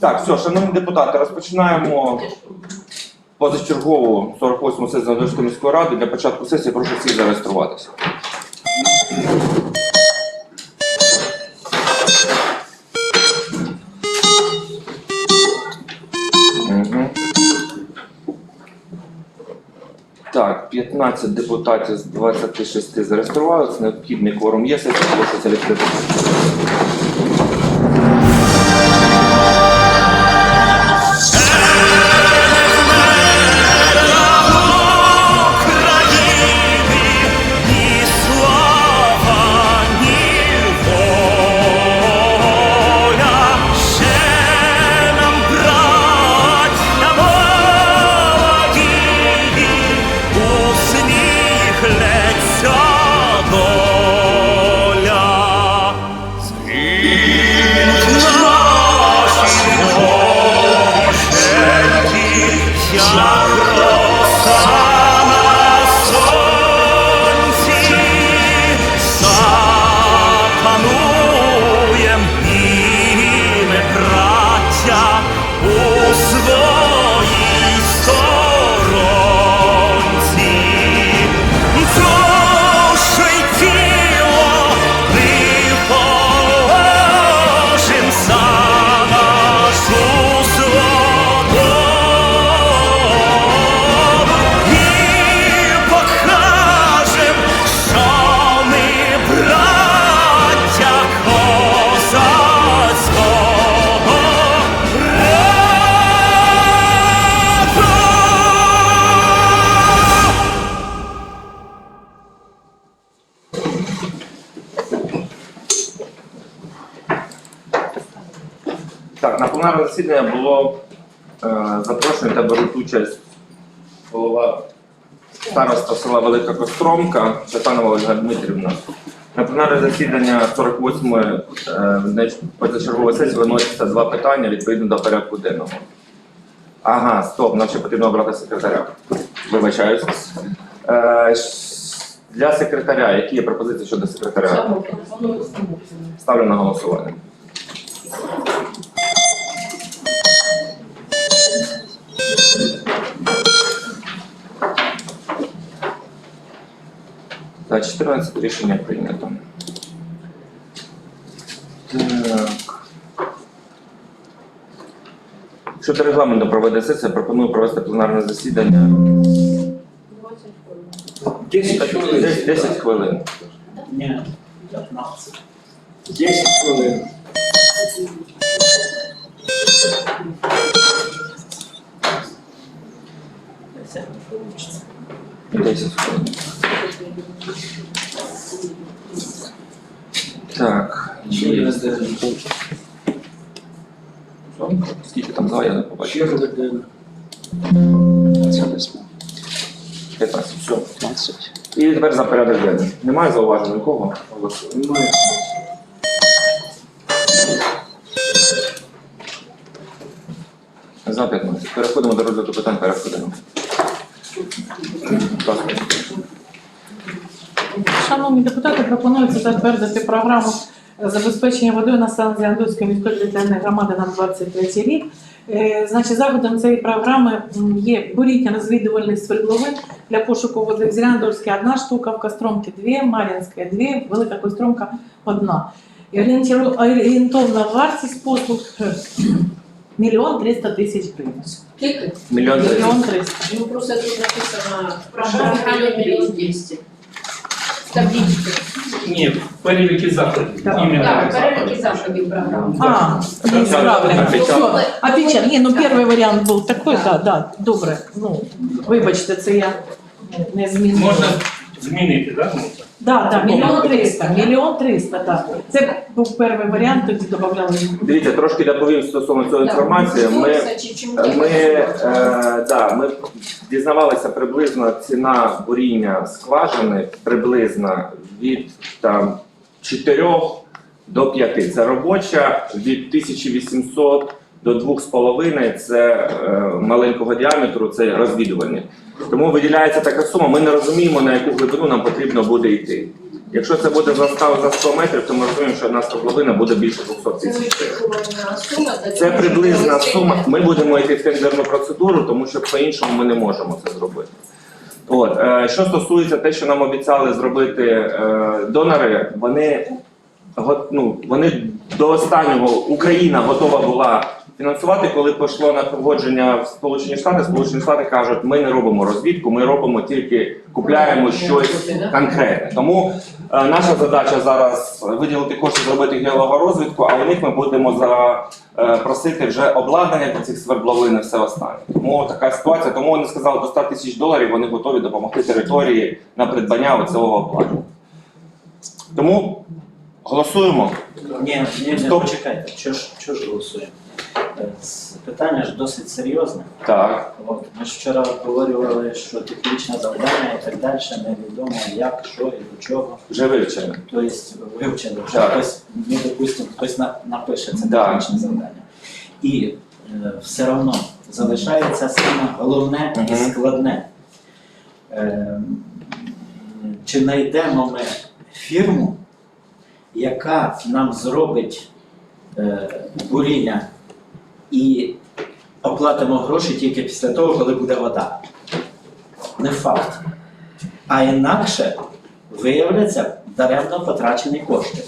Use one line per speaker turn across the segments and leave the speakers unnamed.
Так, все, шановні депутати, розпочинаємо позачергову 48-му сесію Надвірської міської ради. Для початку сесії прошу всіх зареєструватися. Так, 15 депутатів з 26 зареєструвалися. Необхідний кворум є. Сесія оголошується відкритою. Засідання було е, запрошено та беруть участь голова староста села Велика Костромка Святанова Ольга Дмитрівна. На пленарне засідання 48-ї е, позачергової сесії виносяться два питання відповідно до порядку денного. Ага, стоп, нам ще потрібно обрати секретаря. Вибачаюсь. Е, для секретаря, які є пропозиції щодо секретаря? Ставлю на голосування. За 14 рішення прийнято. Так. Щодо регламенту проведення сесії, пропоную провести пленарне засідання
10 хвилин.
10, 10 хвилин.
Ні, 15. 10 хвилин.
І 10 хвилин. Так, є. Скільки там за, я не побачив.
Ще година.
15, все. І тепер за порядок денний. Немає зауважень нікого?
Немає.
За 15. Переходимо до розгляду питань порядку
Шановні депутати, пропонується затвердити програму забезпечення водою населення Андуської міської територіальної громади на 23 рік. Е, Значить, заходом цієї програми є буріння розвідувальних свердловин для пошуку води в Зряндольській одна штука, в Костромці дві, Мар'їнська дві, Велика Костромка одна. І орієнтовна вартість послуг мільйон триста тисяч гривень.
Скільки?
Мільйон триста.
Ну просто тут написано в мільйон двісті. Табличка.
Ні, переліки заходів.
Так.
Іменно
Так, переліки заходів програми.
А, не исправлено.
Опечатка.
Все, опечатка. Ні, ну перший варіант був такий, да, да, добре. Ну, вибачте, це я не змінила.
Можна змінити, так?
Да, да, мільйон триста, мільйон триста, так. Це був перший варіант, тоді додавали.
Дивіться, трошки доповім стосовно цієї інформації. Ми, ми, е, да, ми дізнавалися приблизно ціна буріння скважини приблизно від там 4 до 5. Це робоча від 1800 до 2,5 це е, маленького діаметру, це розвідування. Тому виділяється така сума. Ми не розуміємо, на яку глибину нам потрібно буде йти. Якщо це буде застав за 100 метрів, то ми розуміємо, що одна свердловина буде більше 200 тисяч Це приблизна сума. Ми будемо йти в тендерну процедуру, тому що по-іншому ми не можемо це зробити. От е, що стосується те, що нам обіцяли зробити е, донори, вони ну, вони до останнього Україна готова була фінансувати, коли пішло на погодження в Сполучені Штати. Сполучені Штати кажуть, ми не робимо розвідку, ми робимо тільки купляємо щось конкретне. Тому е, наша задача зараз виділити кошти, зробити геологорозвідку, а у них ми будемо за е, просити вже обладнання для цих свердловин і все останнє. Тому така ситуація. Тому вони сказали, до 100 тисяч доларів вони готові допомогти території на придбання цього обладнання. Тому голосуємо.
Ні, ні, ні,
Стоп.
почекайте, що ж, що ж голосуємо? Питання ж досить серйозне.
Так.
От, ми ж вчора обговорювали, що технічне завдання і так далі, невідомо як, що і до чого.
Вже вивчено.
Тобто вивчено, вже
Так.
хтось, ну, допустимо, хтось на- напише це
Да.
технічне завдання. І е, все одно залишається саме головне і складне. Е, чи знайдемо ми фірму, яка нам зробить е, буріння і оплатимо гроші тільки після того, коли буде вода. Не факт. А інакше виявляться даремно потрачені кошти.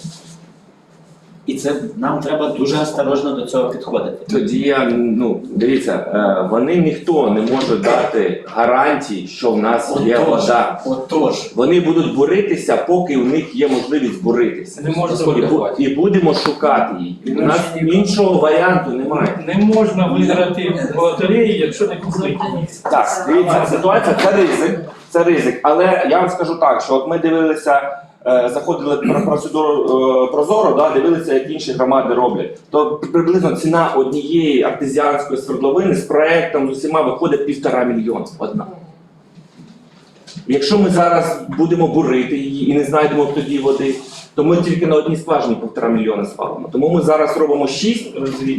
Це нам треба дуже осторожно до цього підходити.
Тоді я ну дивіться, е, вони ніхто не може дати гарантії, що в нас є вода.
отож,
Вони будуть буритися, поки у них є можливість буритися.
Не можна
І, і будемо шукати її. У нас іншого варіанту немає.
Не можна виграти в лотереї, якщо не купити.
Так, дивіться, ситуація це ризик. Це ризик. Але я вам скажу так, що от ми дивилися, заходили про процедуру е, Прозоро, да, дивилися, як інші громади роблять. То приблизно ціна однієї артезіанської свердловини з проектом з усіма виходить півтора мільйона одна. Якщо ми зараз будемо бурити її і не знайдемо тоді води, то ми тільки на одній скважині півтора мільйона спалимо. Тому ми зараз робимо шість,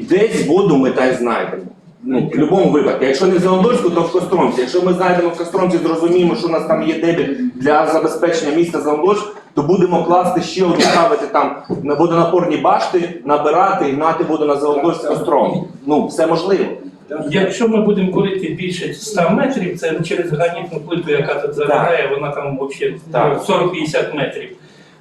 десь воду ми та й знайдемо. Ну, в будь-якому випадку. Якщо не в Зеландольську, то в Костромці. Якщо ми знайдемо в Костромці, зрозуміємо, що у нас там є дебіль для забезпечення міста Зеландольськ, то будемо класти ще одну ставити там на водонапорні башти, набирати і гнати воду на Зеландольськ Костром. Ну, все можливо.
Якщо ми будемо курити більше 100 метрів, це через гранітну плиту, яка тут залягає, вона там взагалі
Так.
40-50 метрів.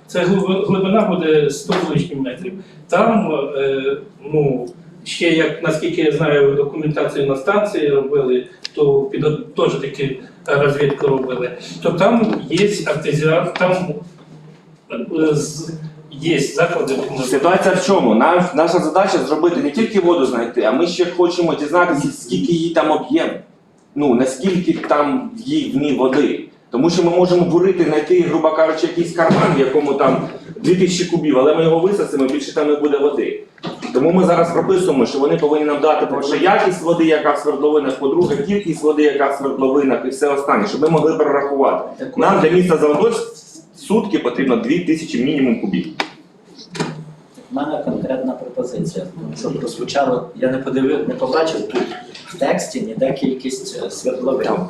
Це глиби- глибина буде 100 з лишнім метрів. Там, е, ну, ще як наскільки я знаю, документацію на станції робили, то під теж таки розвідку робили. То там є артезіан, там е, є заклади.
Ситуація в чому? Нам, наша задача зробити не тільки воду знайти, а ми ще хочемо дізнатися, скільки її там об'єм. Ну, наскільки там в ній води. Тому що ми можемо бурити, знайти, грубо кажучи, якийсь карман, в якому там 2000 кубів, але ми його висосимо, більше там не буде води. Тому ми зараз прописуємо, що вони повинні нам дати по-перше, якість води, яка в свердловинах, по-друге, кількість води, яка в свердловинах, і все останнє, щоб ми могли перерахувати. Нам для міста Заводоць сутки потрібно 2000 мінімум кубів.
В мене конкретна пропозиція. Тому що прозвучало, я не подивив, не побачив тут в тексті ніде кількість е, Що,
В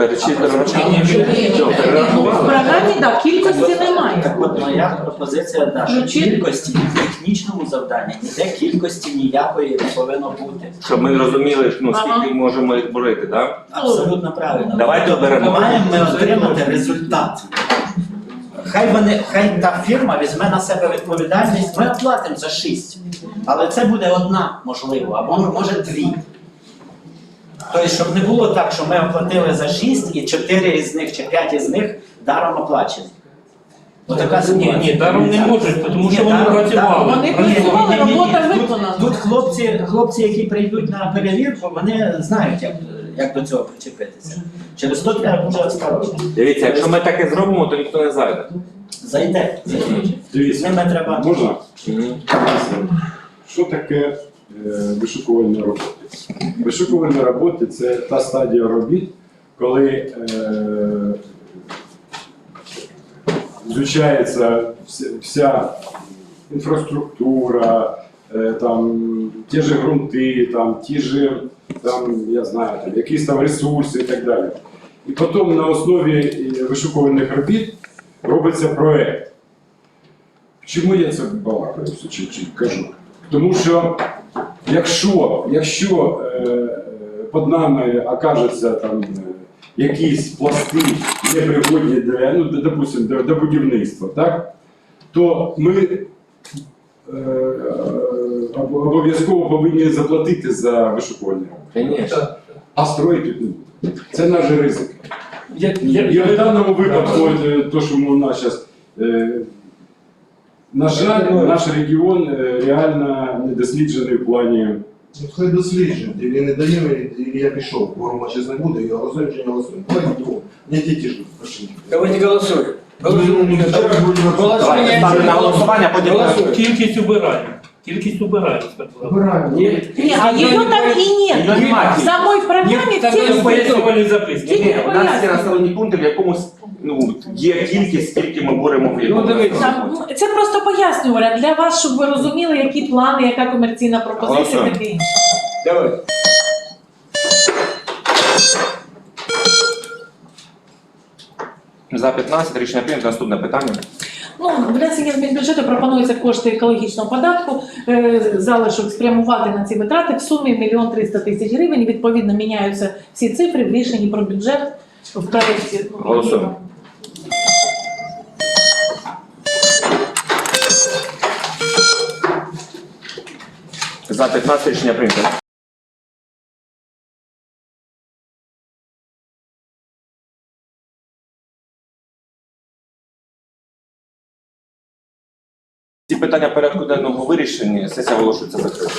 програмі так, кількості немає.
Так от моя пропозиція, да, що
Ну,
кількості в технічному завданні ніде кількості ніякої не повинно бути.
Щоб ми розуміли, ну скільки можемо їх бурити, так?
Абсолютно правильно.
Давайте оберемо.
Маємо ми отримати результат. Хай вони, хай та фірма візьме на себе відповідальність, ми оплатимо за шість. Але це буде одна, можливо, або може дві. Тобто, щоб не було так, що ми оплатили за шість і чотири із них чи п'ять із них даром оплачені. Отака
Ні, ні, даром не можуть, тому що вони
даром-
працювали.
Вони працювали,
ні, ні, ні,
робота
тут-
виконана.
Тут хлопці, хлопці, які прийдуть на перевірку, вони знають, як, як до цього причепитися. Через то треба дуже осторожно.
Дивіться, якщо ми таке зробимо, то ніхто не зайде.
Зайде. З
Дивіться,
ними треба.
можна? Що таке е, вишукувальні роботи? Вишукувальні роботи це та стадія робіт, коли е, звучається вся, вся інфраструктура, е, там, ті ж ґрунти, там, ті ж, там, я знаю, там, якісь там ресурси і так далі. І потім на основі е, вишукувальних робіт робиться проект. Чому я це балакаю чи, чи кажу? Тому що якщо, якщо е, під нами окажеться там е, якісь пласти непригодні для, ну, допустим, до, до будівництва, так? то ми обов'язково повинні заплатити за вишукування.
Звісно.
А строїти тут не будемо. Це наш ризик.
Я,
І в даному випадку, е, то, що у нас зараз, на жаль, наш регіон е, реально недосліджений в плані.
Ну, хай досліджують, і не даємо, і я пішов, кворума зараз не буде, і голосуємо чи не голосуємо. Давайте. Не ті ті ж пошли.
Давайте голосуем.
Ставлю на голосування, потім
Голосуем.
кількість убирань. Кількість.
Нет,
Ні, а її там
Її
нет.
немає.
В
Ні, там
в
у нас є населені пункти, в якомусь ну, є кількість, скільки ми боремо в якому.
Ну,
це просто пояснювальне для вас, щоб ви розуміли, які плани, яка комерційна пропозиція,
Голосуємо.
таке інше.
Давай.
За 15 рішення прийнято. Наступне питання.
Ну, внесення змін бюджету пропонується кошти екологічного податку, е, залишок спрямувати на ці витрати в сумі 1 мільйон 300 тисяч гривень. Відповідно, міняються всі цифри в рішенні про бюджет в проєкті.
Голосуємо. За 15 рішення прийнято. Ці питання порядку денного вирішені. Сесія оголошується закритою.